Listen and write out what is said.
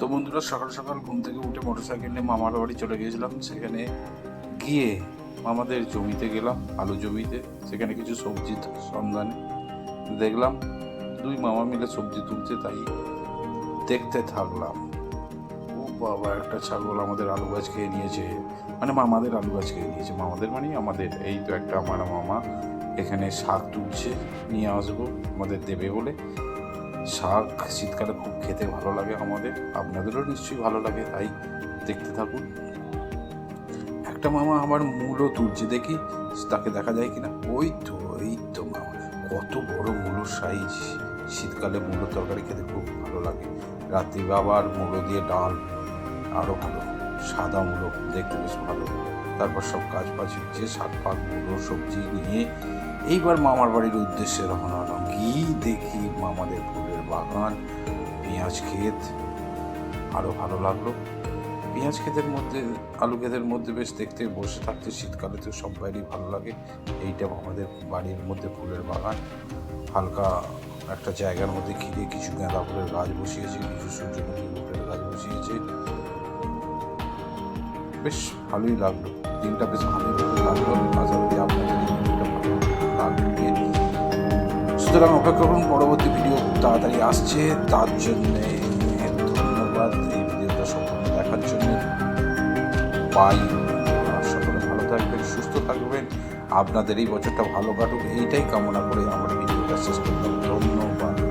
তো বন্ধুরা, সকাল সকাল ঘুম থেকে উঠে মোটর সাইকেল নিয়ে মামার বাড়ি চলে গিয়েছিলাম। সেখানে গিয়ে মামাদের জমিতে গেলাম, আলু জমিতে। সেখানে কিছু সবজি, সন্ধানে দেখলাম, দুই মামা মিলে সবজি তুলছে, তাই দেখতে থাকলাম। ও বাবা, একটা ছাগল আমাদের আলু গাছ খেয়ে নিয়েছে। মানে মামাদের আলু গাছ খেয়ে নিয়েছে। মামাদের মানে আমাদের, এই তো একটা আমার মামা এখানে শাক তুলছে, নিয়ে আসব, আমাদের দেবে বলে। শাক শীতকালে খুব খেতে ভালো লাগে আমাদের। আপনাদেরও নিশ্চয়ই ভালো লাগে, তাই দেখতে থাকুন। একটা মামা আমার মূলও তুলছে দেখি, তাকে দেখা যায় কিনা। ওই তো ওই তো মামা। কত বড় মূলোর সাইজ। শীতকালে মূলো তরকারি খেতে খুব ভালো লাগে। রাত্রি বাবার মূলো দিয়ে ডাল আরও ভালো। সাদা মূলো, দেখতে বেশ ভালো। তারপর সব কাজ বাজ হচ্ছে, শাক ফাক মূলো, সবজি নিয়ে। এইবার মামার বাড়ির উদ্দেশ্যে রওনা হলাম। গিয়ে দেখি মামাদের ফুলের বাগান, পেঁয়াজ ক্ষেত আরও ভালো লাগল। পেঁয়াজ ক্ষেতের মধ্যে, আলু ক্ষেতের মধ্যে বেশ দেখতে, বসে থাকতে শীতকালে তো সব বাইরেই ভালো লাগে। এইটা আমাদের বাড়ির মধ্যে ফুলের বাগান। হালকা একটা জায়গার মধ্যে ঘিরে কিছু গাঁদা ফুলের গাছ বসিয়েছে, কিছু সূর্যমুখী ফুলের গাছ বসিয়েছে। বেশ ভালোই লাগল। দিনটা বেশ ভালোই লাগল। আশা আপনাদের ভিডিওটা ভালো সুতরাং অপেক্ষা করুন, পরবর্তী ভিডিও খুব তাড়াতাড়ি আসছে। তার জন্যে ধন্যবাদ এই ভিডিওটা সম্পূর্ণ দেখার জন্য। বাই সকলে ভালো থাকবেন, সুস্থ থাকবেন। আপনাদের এই বছরটা ভালো কাটুক, এইটাই কামনা করে আমার ভিডিওটা শেষ করলাম। ধন্যবাদ।